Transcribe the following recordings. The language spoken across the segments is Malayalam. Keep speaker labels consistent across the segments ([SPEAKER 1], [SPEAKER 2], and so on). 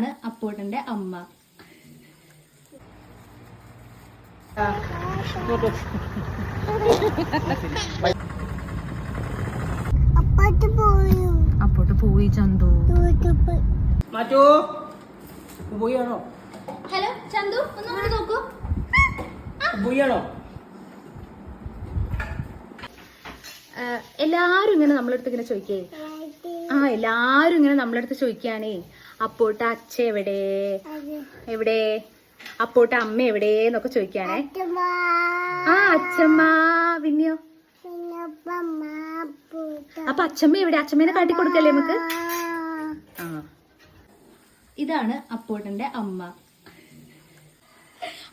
[SPEAKER 1] ഇതാണ് അപ്പോട്ടന്റെ അമ്മ. അപ്പോട്ട് പോയി. ചന്തു.
[SPEAKER 2] മാറ്റോ പോയാണോ
[SPEAKER 1] ഹലോ ചന്തു ഒന്ന് നോക്കൂ.
[SPEAKER 2] പോയാണോ
[SPEAKER 1] എല്ലാരും ഇങ്ങനെ നമ്മളടുത്ത് ഇങ്ങനെ ചോദിക്കേ. ആ എല്ലാരും ഇങ്ങനെ നമ്മളടുത്ത് ചോദിക്കാണേ അപ്പോട്ട് അച്ഛ എവിടെ? എവിടെ? അപ്പോട്ട് അമ്മ എവിടെ എന്നൊക്കെ ചോദിക്കാണേ. ആ അച്ഛമ്മ പിന്നെയോ അപ്പൊ അച്ഛമ്മ എവിടെ? അച്ഛമ്മേനെ കാട്ടി കൊടുക്കല്ലേ നമുക്ക്? ആ. ഇതാണ് അപ്പോട്ടന്റെ അമ്മ.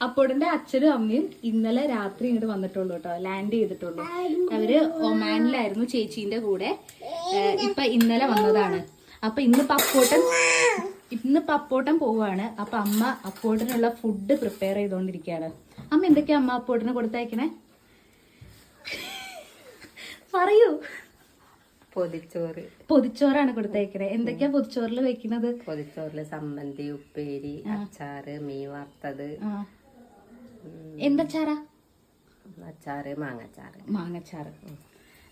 [SPEAKER 1] അപ്പോട്ടന്റെ അച്ഛനും അമ്മയും ഇന്നലെ രാത്രി ഇങ്ങോട്ട് വന്നിട്ടുള്ളൂ കേട്ടോ. ലാൻഡ് ചെയ്തിട്ടുള്ളൂ. അവർ ഒമാനിലായിരുന്നു ചേച്ചീന്റെ കൂടെ. ഇപ്പൊ ഇന്നലെ വന്നതാണ്. അപ്പൊ ഇന്ന് പപ്പോട്ടം ഇന്ന് പപ്പോട്ടം പോവാണ്. അപ്പൊ അമ്മ അപ്പോട്ടനുള്ള ഫുഡ് പ്രിപ്പയർ ചെയ്തുകൊണ്ടിരിക്കുകയാണ് അമ്മ എന്തൊക്കെയാ അമ്മ അപ്പോട്ടന് കൊടുത്തയക്കണേ? പറയൂ.
[SPEAKER 3] പൊതിച്ചോറ്.
[SPEAKER 1] പൊതിച്ചോറാണ് കൊടുത്തയക്കണേ. എന്തൊക്കെയാ പൊതിച്ചോറിൽ വെക്കുന്നത്
[SPEAKER 3] പൊതിച്ചോറിൽ സമ്മന്തി ഉപ്പേരി അച്ചാറ് മീൻ വറുത്തത്.
[SPEAKER 1] എന്താച്ചാറാ എന്തച്ചാറാ?
[SPEAKER 3] അച്ചാറ് മാങ്ങച്ചാറ്.
[SPEAKER 1] മാങ്ങച്ചാറ്.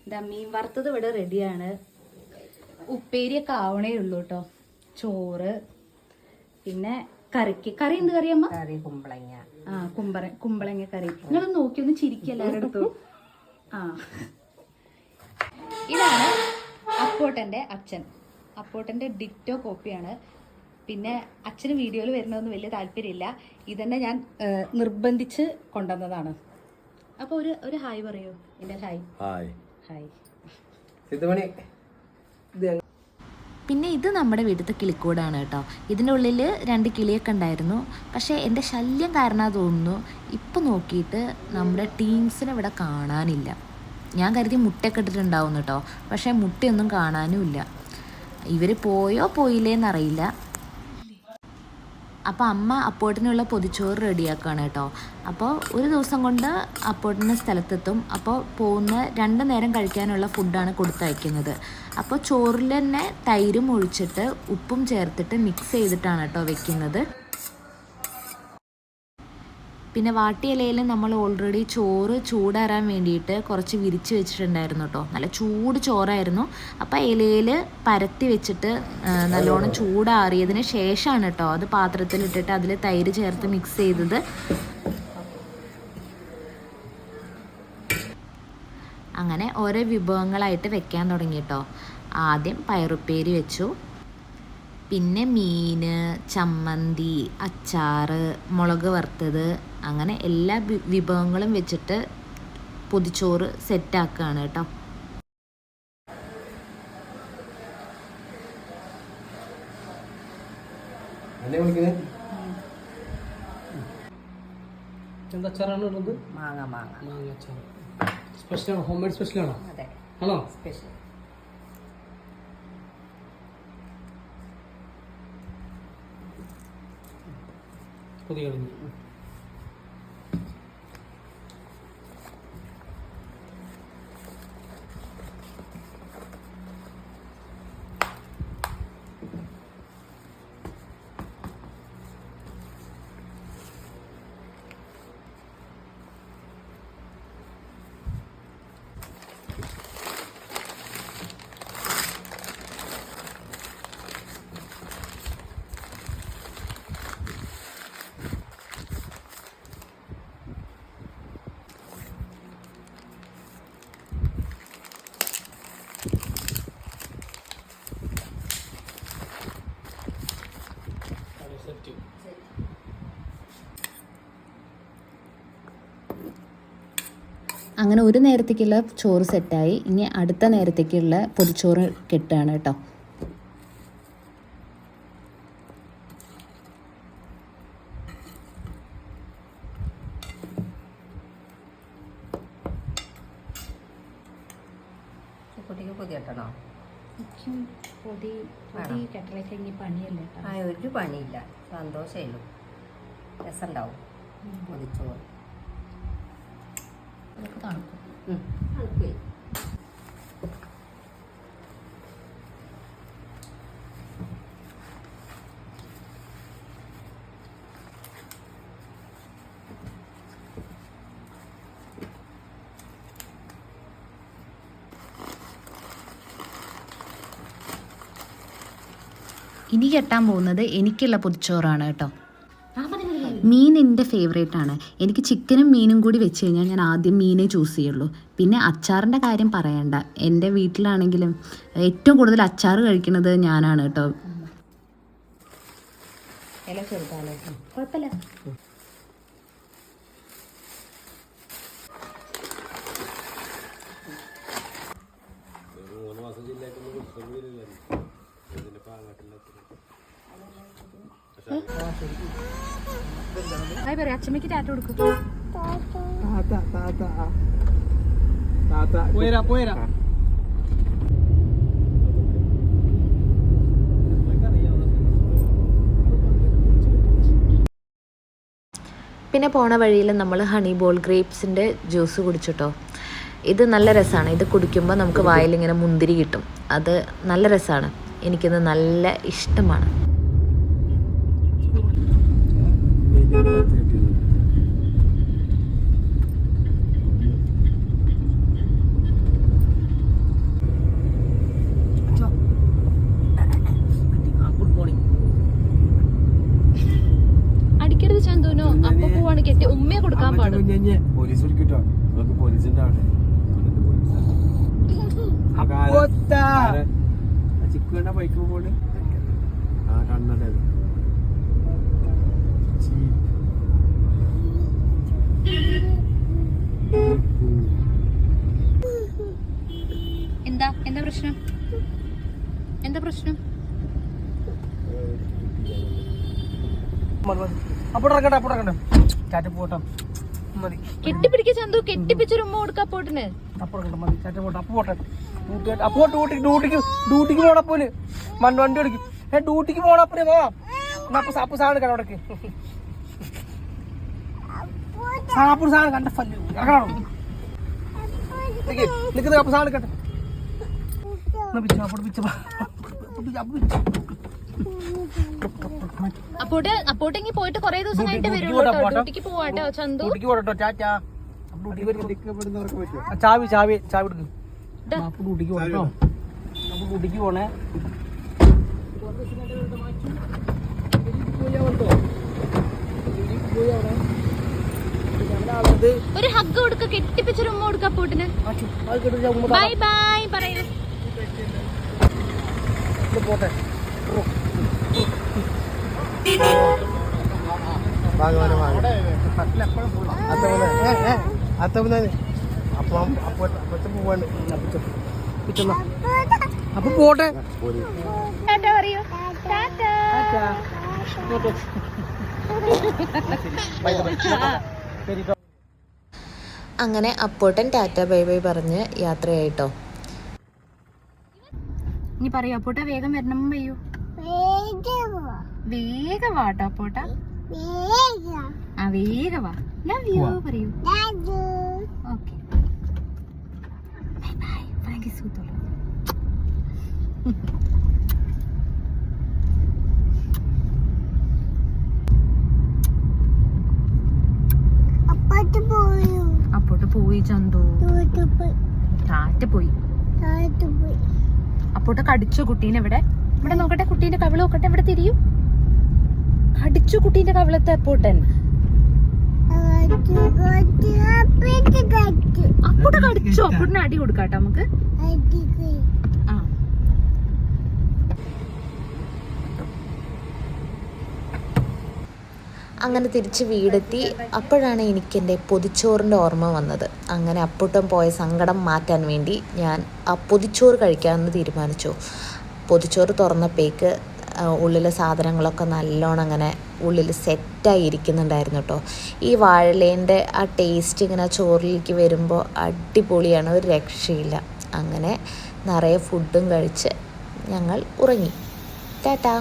[SPEAKER 1] എന്താ മീൻ വറുത്തത് ഇവിടെ റെഡിയാണ് ഉപ്പേരിയൊക്കെ ആവണേ ഉള്ളൂ കേട്ടോ ചോറ് പിന്നെ കറിക്ക്. കറി എന്ത് കറിയമ്മ
[SPEAKER 3] കറി കുമ്പളങ്ങ.
[SPEAKER 1] ആ കുമ്പറ കുമ്പളങ്ങ കറി. നിങ്ങൾ നോക്കി ഒന്ന് ചിരിക്കുക എല്ലാവരുടെ അടുത്തും ആ. ഇതാണ് അപ്പോട്ടന്റെ അച്ഛൻ. അപ്പോട്ടന്റെ ഡിറ്റോ കോപ്പിയാണ്. പിന്നെ അച്ഛന് വീഡിയോയിൽ വരുന്നതൊന്നും വലിയ താല്പര്യമില്ല. ഇതന്നെ ഞാൻ നിർബന്ധിച്ച് കൊണ്ടുവന്നതാണ്. അപ്പൊ ഒരു ഒരു ഹായ് പറയൂ. എന്റെ ഹായ്.
[SPEAKER 4] ഹായ്.
[SPEAKER 1] ഹായ്.
[SPEAKER 2] സിദ്ധമണി.
[SPEAKER 5] പിന്നെ ഇത് നമ്മുടെ വീട്ടിലത്തെ കിളിക്കൂടാണ് കേട്ടോ. ഇതിന്റെ ഉള്ളിൽ രണ്ട് കിളിയൊക്കെ ഉണ്ടായിരുന്നു. പക്ഷേ എന്റെ ശല്യം കാരണം തോന്നുന്നു. ഇപ്പം നോക്കിയിട്ട് നമ്മുടെ ടീംസിനെ ഇവിടെ കാണാനില്ല. ഞാൻ കരുതി മുട്ടയൊക്കെ ഇട്ടിട്ടുണ്ടാവും കേട്ടോ. പക്ഷേ മുട്ടയൊന്നും കാണാനും ഇല്ല. ഇവർ പോയോ പോയില്ലേന്നറിയില്ല. അപ്പോൾ അമ്മ അപ്പോട്ടിനുള്ള പൊതിച്ചോറ് റെഡിയാക്കുകയാണ് കേട്ടോ. അപ്പോൾ ഒരു ദിവസം കൊണ്ട് അപ്പോട്ടിന് സ്ഥലത്തെത്തും. അപ്പോൾ പോകുന്ന രണ്ട് നേരം കഴിക്കാനുള്ള ഫുഡാണ് കൊടുത്തയക്കുന്നത്. അപ്പോൾ ചോറിൽ തന്നെ തൈരും ഒഴിച്ചിട്ട് ഉപ്പും ചേർത്തിട്ട് മിക്സ് ചെയ്തിട്ടാണ് കേട്ടോ വെക്കുന്നത്. പിന്നെ വാട്ടിയിലയിൽ നമ്മൾ ഓൾറെഡി ചോറ് ചൂടാറാൻ വേണ്ടിയിട്ട് കുറച്ച് വിരിച്ച് വെച്ചിട്ടുണ്ടായിരുന്നു കേട്ടോ. നല്ല ചൂട് ചോറായിരുന്നു. അപ്പോൾ ഇലയിൽ പരത്തി വെച്ചിട്ട് നല്ലോണം ചൂടാറിയതിന് ശേഷമാണ് കേട്ടോ അത് പാത്രത്തിലിട്ടിട്ട് അതിൽ തൈര് ചേർത്ത് മിക്സ് ചെയ്തത്. അങ്ങനെ ഓരോ വിഭവങ്ങളായിട്ട് വെക്കാൻ തുടങ്ങി കേട്ടോ. ആദ്യം പയറുപ്പേരി വെച്ചു. പിന്നെ മീൻ ചമ്മന്തി അച്ചാറ് മുളക് വറുത്തത് അങ്ങനെ എല്ലാ വിഭവങ്ങളും വെച്ചിട്ട് പൊതിച്ചോറ് സെറ്റാക്കുകയാണ് കേട്ടോ.
[SPEAKER 2] ഉള്ളത്
[SPEAKER 3] മാങ്ങ മാങ്ങ.
[SPEAKER 2] മാങ്ങ അച്ചാർ സ്പെഷ്യൽ ഹോം മെയ്ഡ് സ്പെഷ്യലാണോ?
[SPEAKER 3] അതെ.
[SPEAKER 2] Hello
[SPEAKER 3] special.
[SPEAKER 2] പുതിയ കളഞ്ഞു.
[SPEAKER 5] അങ്ങനെ ഒരു നേരത്തേക്കുള്ള ചോറ് സെറ്റായി. ഇനി അടുത്ത നേരത്തേക്കുള്ള പൊതിച്ചോറ് കെട്ടുകയാണ് കേട്ടോ.
[SPEAKER 3] കുട്ടിക്ക് ഇട്ടണോ
[SPEAKER 1] എനിക്കും പൊതി പൊതി കെട്ടലൊക്കെ ഇനി പണിയല്ലേ?
[SPEAKER 3] ഒരു പണിയില്ല. സന്തോഷമേയുള്ളൂ രസമുണ്ടാവും പൊതിച്ചോറ്.
[SPEAKER 1] തണുക്കും.
[SPEAKER 3] ഉം.
[SPEAKER 5] ഇനി കെട്ടാൻ പോകുന്നത് എനിക്കുള്ള പൊതിച്ചോറാണ് കേട്ടോ. മീൻ എന്റെ ഫേവറേറ്റ് ആണ്. എനിക്ക് ചിക്കനും മീനും കൂടി വെച്ച് കഴിഞ്ഞാൽ ഞാൻ ആദ്യം മീനേ ചൂസ് ചെയ്യുള്ളൂ. പിന്നെ അച്ചാറിന്റെ കാര്യം പറയണ്ട. എന്റെ വീട്ടിലാണെങ്കിലും ഏറ്റവും കൂടുതൽ അച്ചാർ കഴിക്കുന്നത് ഞാനാണ് കേട്ടോ.
[SPEAKER 1] ഇല ചെറുതാലേ കുഴപ്പമില്ല. ഹായ് പറയാം അച്ഛമ്മയ്ക്ക് ടാറ്റ കൊടുക്കും.
[SPEAKER 2] പോയരാ പോയരാ.
[SPEAKER 5] പിന്നെ പോണ വഴിയിൽ നമ്മൾ ഹണി ബോൾ ഗ്രേപ്സിന്റെ ജ്യൂസ് കുടിച്ചിട്ടോ? ഇത് നല്ല രസമാണ് ഇത് കുടിക്കുമ്പോൾ നമുക്ക് വായിലിങ്ങനെ മുന്തിരി കിട്ടും. അത് നല്ല രസമാണ് എനിക്കിത് നല്ല ഇഷ്ടമാണ്.
[SPEAKER 1] അടിക്കരുത് ചന്തുനോ. അപ്പൊ പോവാണ് കെട്ടി. ഉമ്മയെ കൊടുക്കാൻ പാടും.
[SPEAKER 4] പോലീസ് വിളിക്കട്ടോ. പോലീസിന്റെ അവിടെ ചിക്കുണ്ട ബൈക്ക് പോണ് ആ കണ്ണട
[SPEAKER 1] എന്താ? എന്താ പ്രശ്നം? എന്താ പ്രശ്നം? കെട്ടിപ്പിടിക്ക ചന്തു കെട്ടിപ്പിച്ചൊരു ഉമ്മ കൊടുക്കാ പോട്ടിന്
[SPEAKER 2] ഡ്യൂട്ടിക്ക് മൺ വണ്ടി എടുക്കും ഡ്യൂട്ടിക്ക് പോണപ്പോലേ വാ. അപ്പൊ സാപ്പ് സാധനം കണ്ട അവിടേക്ക് സാപ്പ് സാധനം കണ്ട ഫല്ല് ഇറങ്ങണം നിൽക്കുന്നത് അപ്പൊ സാധനം കട്ടെ
[SPEAKER 1] അപ്പോട്ട് അപ്പോട്ടെങ്കി പോയിട്ട് കൊറേ ദിവസം കഴിഞ്ഞിട്ട് വരുള്ളൂ. ഡ്യൂട്ടിക്ക് പോവാട്ടോ ചന്തു.
[SPEAKER 2] ഡ്യൂട്ടിക്ക് പോട്ടോ ചാച്ചാ ചാവി ചാവി ചാവി എടുക്കും ഡ്യൂട്ടിക്ക് പോകട്ടോ ഡ്യൂട്ടിക്ക് പോണേ.
[SPEAKER 1] ഒരു ഹഗ് കൊടുക്ക കെട്ടിപ്പിച്ചൊരു ഉമ്മ കൊടുക്ക പൂട്ടിന് ബൈ ബൈ പറയൂ
[SPEAKER 2] പോട്ടെ. അപ്പം പോട്ടെ.
[SPEAKER 1] പറയൂ ടാറ്റ
[SPEAKER 5] അങ്ങനെ അപ്പോട്ടൻ ടാറ്റ ബൈ ബൈ പറഞ്ഞ് യാത്രയായിട്ടോ.
[SPEAKER 1] ഇനി പറയൂ അപ്പോട്ട വേഗം വരണം പറയൂ വേഗം വാട്ടോ അപ്പോട്ട. ആ വേഗവാ ലവ് യു പറയൂ. ഓക്കെ ബൈ ബൈ ഭയങ്കര സൂത്തോളൂ
[SPEAKER 6] അപ്പത്ത് പോയോ.
[SPEAKER 1] അപ്പോട്ട് പോയി ചന്തു.
[SPEAKER 6] താറ്റ പോയി
[SPEAKER 1] അപ്പോട്ട് കടിച്ചു കുട്ടീനെ ഇവിടെ. ഇവിടെ നോക്കട്ടെ കുട്ടീന്റെ കവിൾ നോക്കട്ടെ ഇവിടെ തിരിയൂ. കടിച്ചു കുട്ടീന്റെ കവിളത്തെ അപ്പോട്ടൻ അപ്പോട്ട് കടിച്ചു? അപ്പോട്ടിന് അടി കൊടുക്കാട്ടോ നമുക്ക്
[SPEAKER 6] അടിക്ക്
[SPEAKER 1] ആ
[SPEAKER 5] അങ്ങനെ തിരിച്ച് വീടെത്തി അപ്പോഴാണ് എനിക്ക് എന്റെ പൊതിച്ചോറിന്റെ ഓർമ്മ വന്നത്. അങ്ങനെ അപ്പൂട്ടം പോയ സങ്കടം മാറ്റാൻ വേണ്ടി ഞാൻ ആ പൊതിച്ചോറ് കഴിക്കാമെന്ന് തീരുമാനിച്ചു. പൊതിച്ചോറ് തുറന്നപ്പോഴേക്ക് ഉള്ളിലെ സാധനങ്ങളൊക്കെ നല്ലോണം അങ്ങനെ ഉള്ളിൽ സെറ്റായി ഇരിക്കുന്നുണ്ടായിരുന്നു കേട്ടോ ഈ വാഴലേന്റെ ആ ടേസ്റ്റ് ഇങ്ങനെ ചോറിലേക്ക് വരുമ്പോൾ അടിപൊളിയാണ് ഒരു രക്ഷയില്ല. അങ്ങനെ നിറയെ ഫുഡും കഴിച്ച് ഞങ്ങൾ ഉറങ്ങി. ടാറ്റാ.